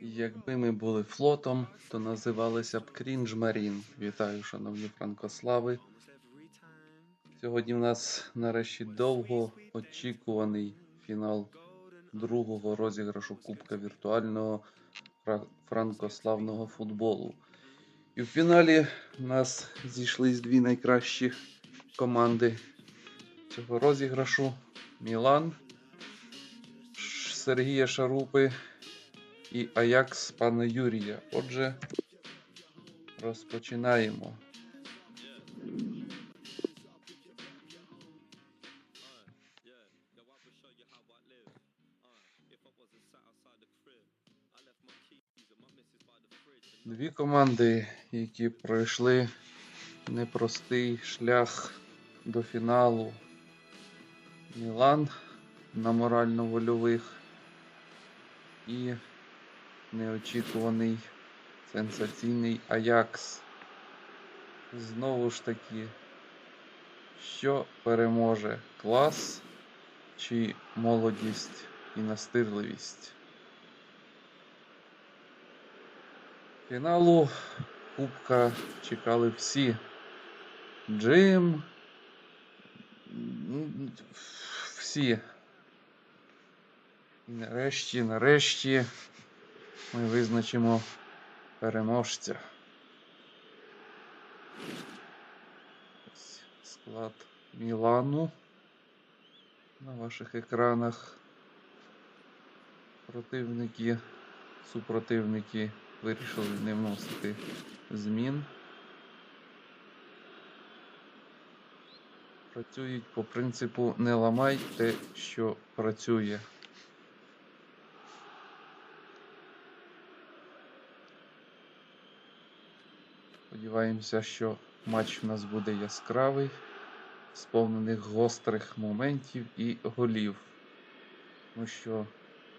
Якби ми були флотом, то називалися б Крінж Марін. Вітаю, шановні франкослави. Сьогодні в нас нарешті довго очікуваний фінал другого розіграшу Кубка віртуального франкославного футболу. І в фіналі в нас зійшлись дві найкращі команди цього розіграшу: Мілан Сергія Шарупи і Аякс пана Юрія. Отже, розпочинаємо. Дві команди, які пройшли непростий шлях до фіналу. Мілан на морально-вольових і неочікуваний сенсаційний Аякс. Знову ж таки, що переможе клас чи молодість і настирливість? Фіналу Кубка чекали всі. Джим. Всі. І нарешті, нарешті ми визначимо переможця. Ось склад Мілану на ваших екранах. Противники, супротивники вирішили не вносити змін. Працюють по принципу не ламай те, що працює. Сподіваємося, що матч у нас буде яскравий, сповнених гострих моментів і голів. Тому що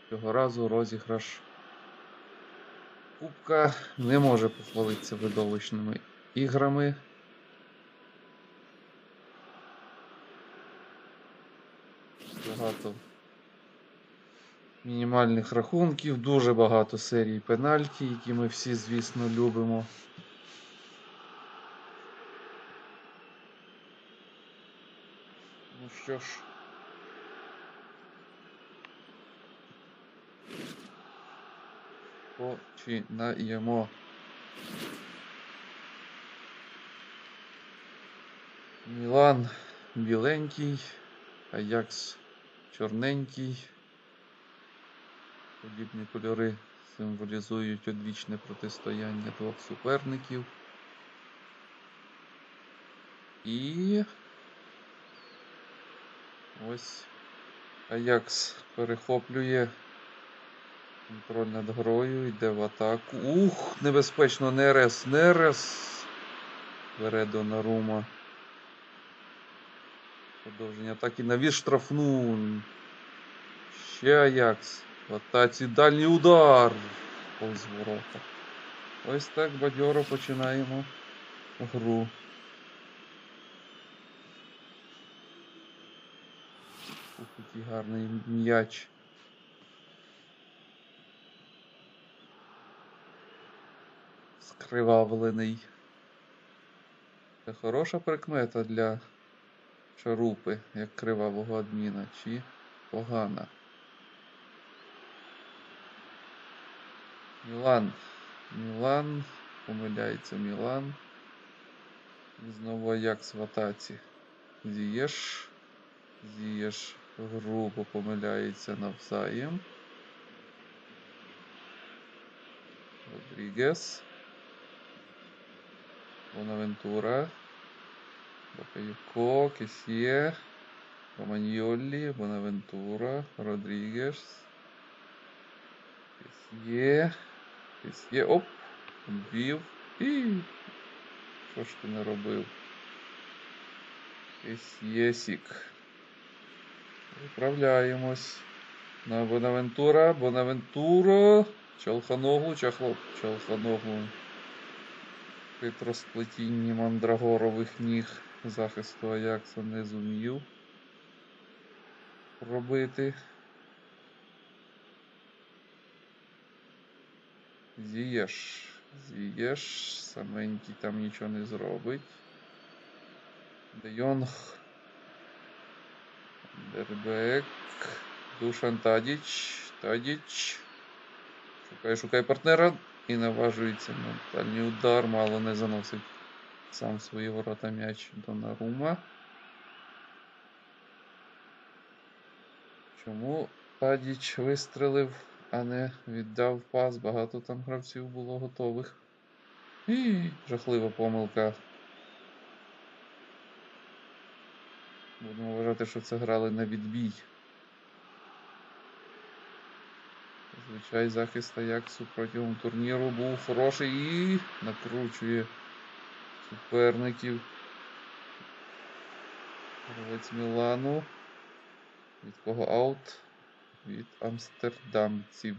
цього разу розіграш Кубка не може похвалитися видовищними іграми. Багато мінімальних рахунків, дуже багато серій пенальті, які ми всі, звісно, любимо. Що ж. Починаємо. Мілан біленький, Аякс чорненький. Подібні кольори символізують одвічне протистояння двох суперників. І ось Аякс перехоплює контроль над грою, йде в атаку. Ух, небезпечно, Нерес, Нерес. Бере Донарума. Продовження атаки навіс штрафну. Ще Аякс. В атаці дальній удар. Повз ворота. Ось так бадьоро починаємо гру. Ух, який гарний м'яч. Скривавлений. Це хороша прикмета для шарупи, як кривавого адміна, чи погана. Мілан. Мілан. Помиляється Мілан. І знову Аякс в атаці. Зієш. Зієш грубо помиляється навзаєм. Родрігес. Бонавентура. Бакаюко, Кесьє. Романьолі, Бонавентура, Родрігес. Кесьє. Кесьє. Оп! Вбив. І. Що ж ти не робив? Кесьєсік. Виправляємось. На Бонавентура. Бонавентура. Чалханоглу, чахлоп. Чалханоглу. Хитросплетінні мандрагорових ніг захисту Аякса не зумів робити. Зієш. Зієш. Саменький там нічого не зробить. Де Йонг. Дербек. Душан Тадіч. Тадіч. Шукає, шукає партнера і наважується на дальній удар, мало не заносить сам свої ворота м'яч Донарума. Чому Тадіч вистрелив, а не віддав пас? Багато там гравців було готових. І жахлива помилка. Будемо вважати, що це грали на відбій. Звичай захист Аяксу протягом турніру був хороший і накручує суперників. Гравець Мілану. Від кого аут? Від амстердамців.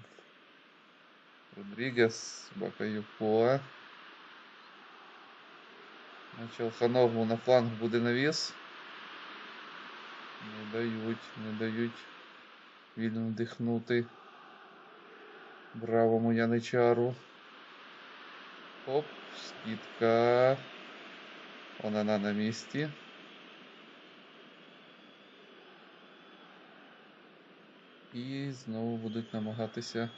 Родрігес, Бакаюкоа. Челханову на фланг буде навіс. Не дають, не дають вільно вдихнути. Бравому Яничару. Оп, скидка. Онана на місці. І знову будуть намагатися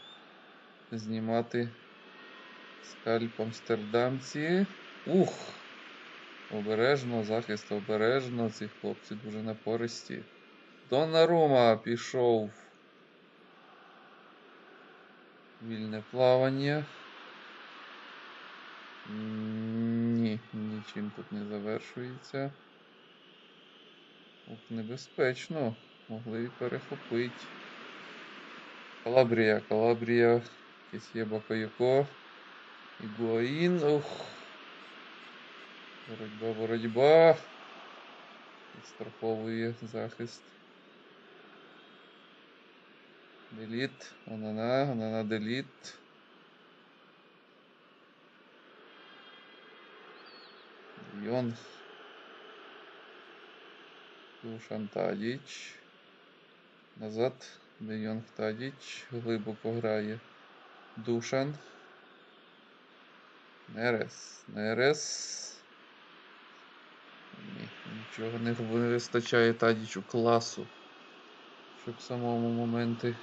знімати скальп амстердамці. Ух! Обережно, захист обережно. Ці хлопці дуже напористі. Донарума пішов. Вільне плавання. Ні, нічим тут не завершується. Ух, небезпечно. Могли і перехопити. Калабрія, Калабрія. Кісє Бакаюко. Ігуаїн. Ух. Боротьба, боротьба. Підстраховує захист. Деліт. Онана, онана деліт. Йонг. Душан Тадіч. Назад. Дейонг Тадіч. Глибоко грає. Душан. Нерес. Нерес. Ні, нічого не вистачає Тадічу класу. Щоб самому моменти.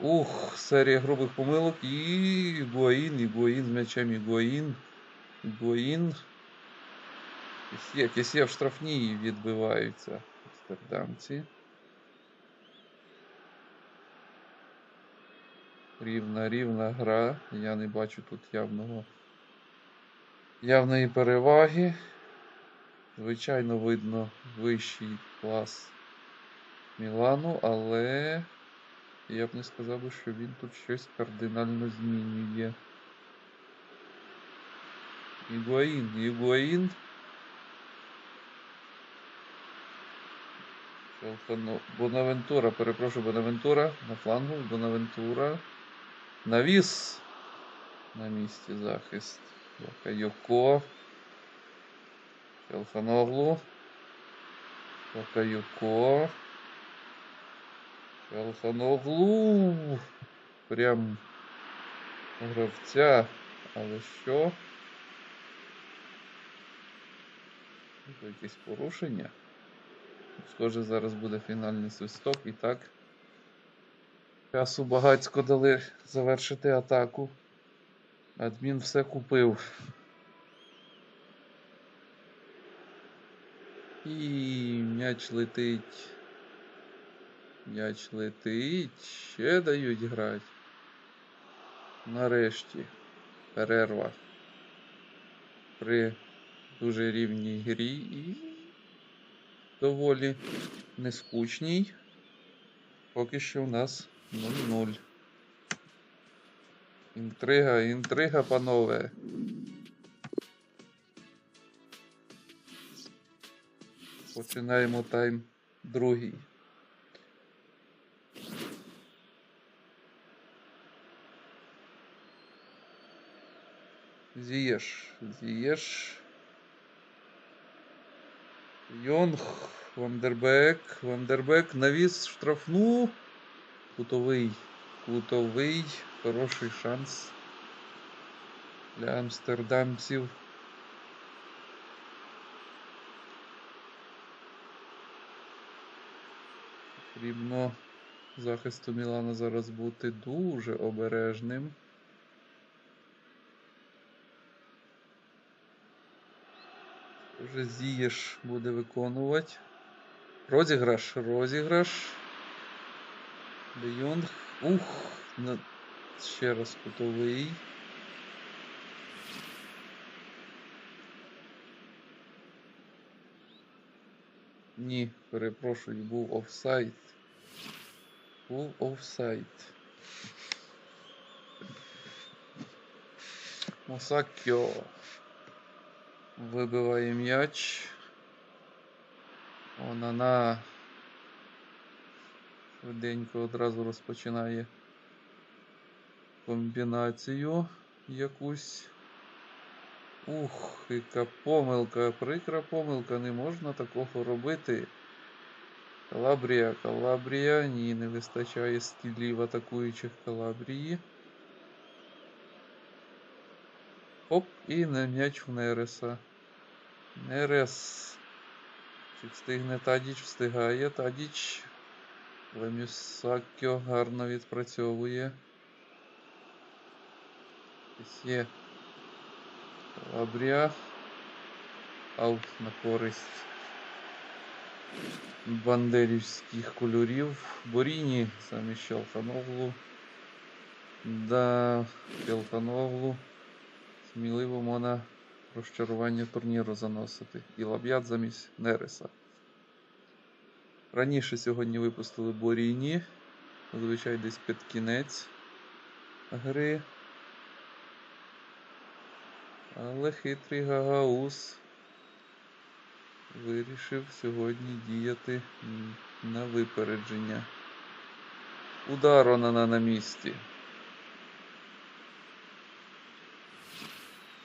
Ух, серія грубих помилок. І Гуаїн, і Гуаїн з м'ячем, і Гуаїн. І Гуаїн. Кісє в штрафній відбиваються амстердамці. Рівна, рівна гра. Я не бачу тут явного явної переваги. Звичайно, видно вищий клас Мілану, але я б не сказав би, що він тут щось кардинально змінює. Ігуаїн, Ігуаїн. Бонавентура, перепрошую, Бонавентура на флангу, Бонавентура. Навіс на місці захист. Bakayoko. Челханоглу. Bakayoko. Челханоглу. Прям гравця. Але що? Це якесь порушення. Схоже, зараз буде фінальний свисток і так. Часу багацько дали завершити атаку. Адмін все купив. І м'яч летить. М'яч летить. Ще дають грати. Нарешті. Перерва. При дуже рівній грі і доволі нескучній. Поки що у нас 0-0. Інтрига, інтрига, панове. Починаємо тайм другий. Зієш, зієш. Йонг, Вандербек, Вандербек, навіс штрафну. Кутовий, кутовий. хороший шанс для амстердамців. Потрібно захисту Мілана зараз бути дуже обережним. Вже Зієш буде виконувати. Розіграш, розіграш. Де Йонг. Ух! На... Ще раз кутовий. Ні, перепрошую, був офсайд. Був офсайд. Мосакьо вибиває м'яч. Онана швиденько одразу розпочинає комбінацію якусь. Ух, яка помилка, прикра помилка, не можна такого робити. Калабрія, Калабрія. Ні, не вистачає скілів атакуючих Калабрії. Оп, і на м'яч в Нереса. Нерес. Чи встигне Тадіч? Встигає. Тадіч. Лемюсакьо гарно відпрацьовує. Є. Калабрія. Аут на користь бандерівських кольорів. Боріні самі Щелхановлу. Да, Щелхановлу. Сміливо можна розчарування турніру заносити. І лаб'ят замість Нереса. Раніше сьогодні випустили Боріні. Зазвичай десь під кінець гри. Але хитрий Гагаус вирішив сьогодні діяти на випередження. Удар на місці.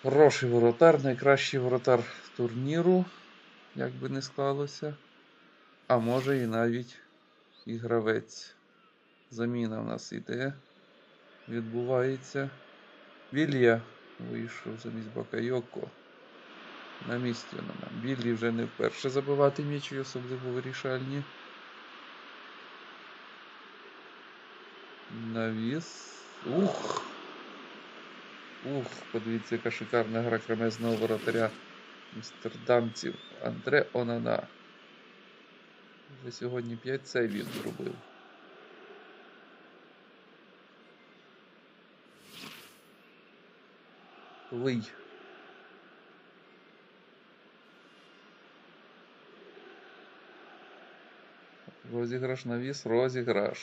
Хороший воротар, найкращий воротар турніру, як би не склалося. А може і навіть і гравець. Заміна в нас іде. Відбувається. Вілья вийшов замість Бакайоко. На місці вона. Біллі вже не вперше забивати м'ячі, особливо вирішальні. Навіс. Ух! Ух, подивіться, яка шикарна гра кремезного воротаря амстердамців Андре Онана. Вже сьогодні 5 сейвів зробив. Вий. Розіграш навіс, розіграш.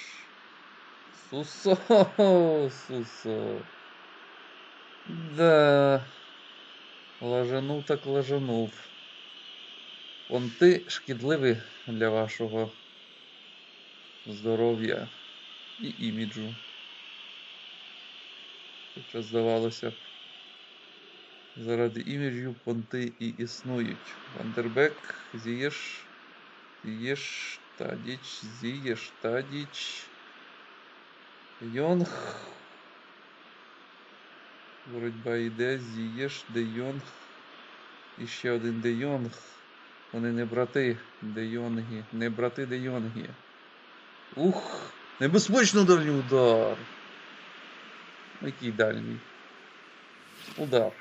Сусо, Сусо. Да. Лажанув так лажанув. Понти шкідливі для вашого здоров'я і іміджу. Хоча здавалося б, заради іміджу понти і існують. Вандербек, зієш, зієш, Тадіч, зієш, Тадіч. Йонг. Боротьба йде, зієш, Де Йонг. І ще один Де Йонг. Вони не брати Де Йонги. Не брати Де Йонги. Ух! Небезпечно дальній удар. Який дальній? Удар.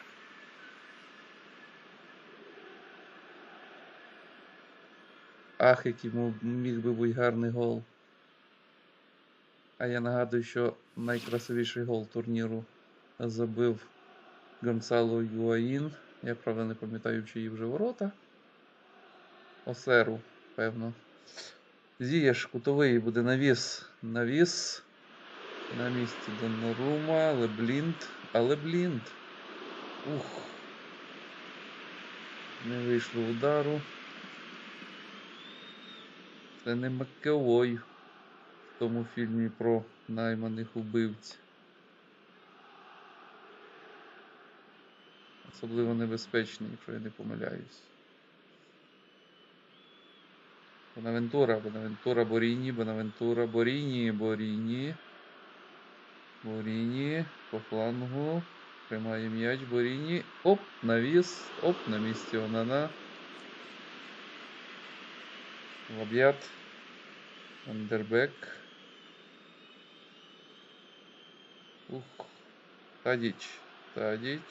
Ах, який міг би бути гарний гол. А я нагадую, що найкрасивіший гол турніру забив Гонсало Юаїн. Я правда не пам'ятаю, чиї вже ворота. Осеру, певно. Зієш, кутовий буде навіс. Навіс. На місці Донорума, але блінд. Але блінд. Ух. Не вийшло удару. Це не Маккелой в тому фільмі про найманих убивць. Особливо небезпечний, якщо я не помиляюсь. Бонавентура, Бонавентура, Боріні, Бонавентура, Боріні, Боріні. Боріні по флангу. Приймає м'яч Боріні. Оп, навіс. Оп, на місці Онана. Лаб'ят. Андербек. Ух. Тадіч. Тадіч.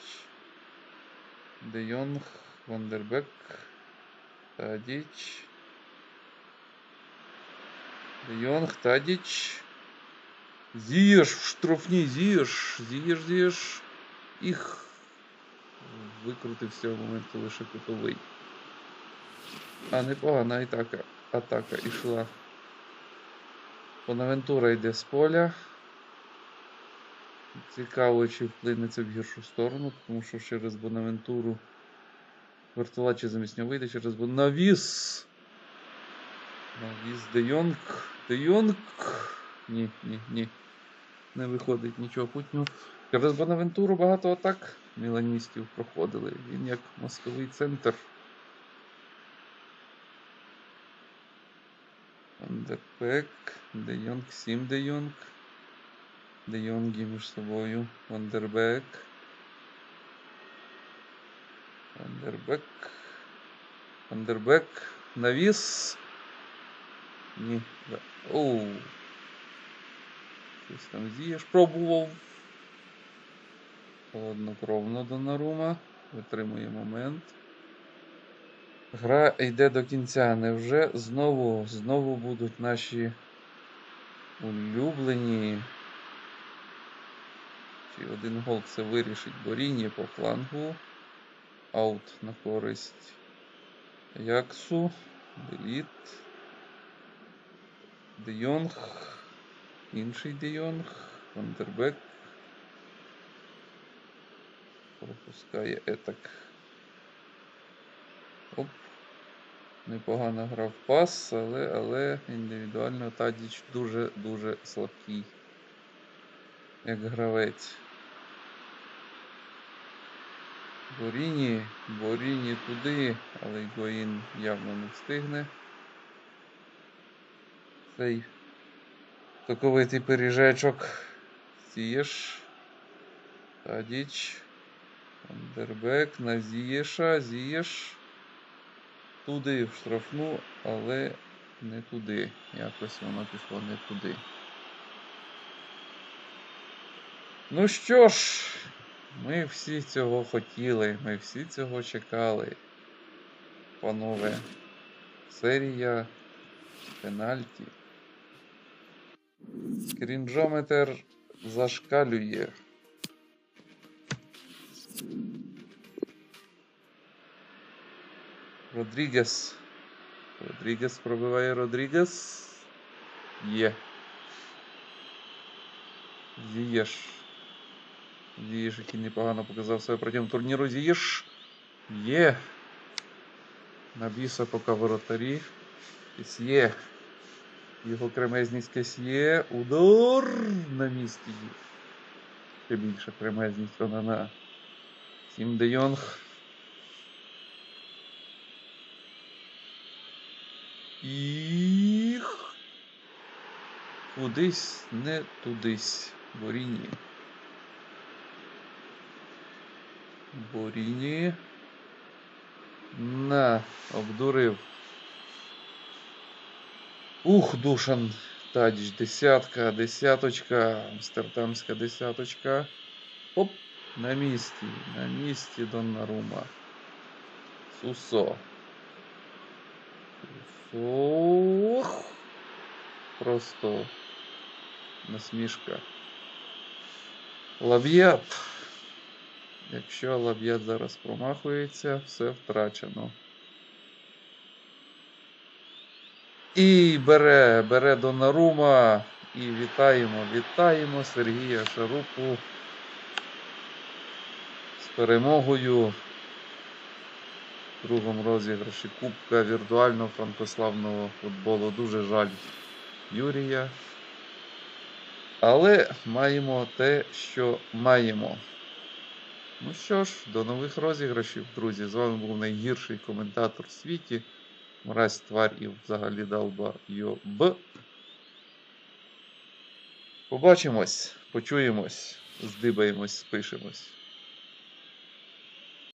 Де Йонг. Вандербек. Тадіч. Де Йонг. Тадіч. Зієш в штрафній, зієш, зієш, зієш. Їх викрутився в момент лише кутовий. А непогана атака. Атака ішла. Бонавентура йде з поля. Цікаво, чи вплине це в гіршу сторону, тому що через Бонавентуру вертолачі замість нього вийде через Бон... Навіс! Де Йонг. Де Йонг. Ні, ні, ні. Не виходить нічого путнього. Через Бонавентуру багато атак міланістів проходили. Він як мозковий центр. Вандербек, Де Йонг, 7 Де Йонг. Де Йонги між собою. Вандербек. Вандербек. Вандербек. Навіс. Ні. Оу. Щось там зієш пробував. Холоднокровно Донарума. Витримує момент. Гра йде до кінця. Невже знову, знову будуть наші улюблені. Чи один гол це вирішить Боріні по флангу. Аут на користь Яксу. Деліт. Де Йонг. Інший Де Йонг. Вандербек. Пропускає етак. Оп. Непогано грав пас, але, але індивідуально Тадіч дуже-дуже слабкий. Як гравець. Боріні, Боріні туди, але Гоїн явно не встигне. Цей соковитий пиріжечок. Сієш. Тадіч. Андербек на Зієша. Зієш. Туди в штрафну, але не туди. Якось воно пішло не туди. Ну що ж, ми всі цього хотіли, ми всі цього чекали. Панове, серія пенальті. Крінжометр зашкалює. Родрігес. Родрігес пробиває Родрігес. Є. Зієш. Зієш, який непогано показав себе протягом турніру. Зієш. Є. На біса поки воротарі. Кесьє. Його кремезність Кесьє. Удар на місці. Ще більша кремезність вона на Сім Де Йонг. І кудись не тудись. Боріні. Боріні. На, обдурив. Ух, Душан. Тадіч, десятка, десяточка, амстердамська десяточка. Оп, на місці, на місці Доннарума. Сусо. Ох, просто насмішка. Лаб'ят. Якщо лаб'ят зараз промахується, все втрачено. І бере, бере Донарума. І вітаємо, вітаємо Сергія Шарупу з перемогою другому розіграші Кубка віртуального франкославного футболу. Дуже жаль Юрія. Але маємо те, що маємо. Ну що ж, до нових розіграшів, друзі. З вами був найгірший коментатор в світі. Мразь тварь і взагалі долба йоб. Побачимось! Почуємось, здибаємось, спишемось.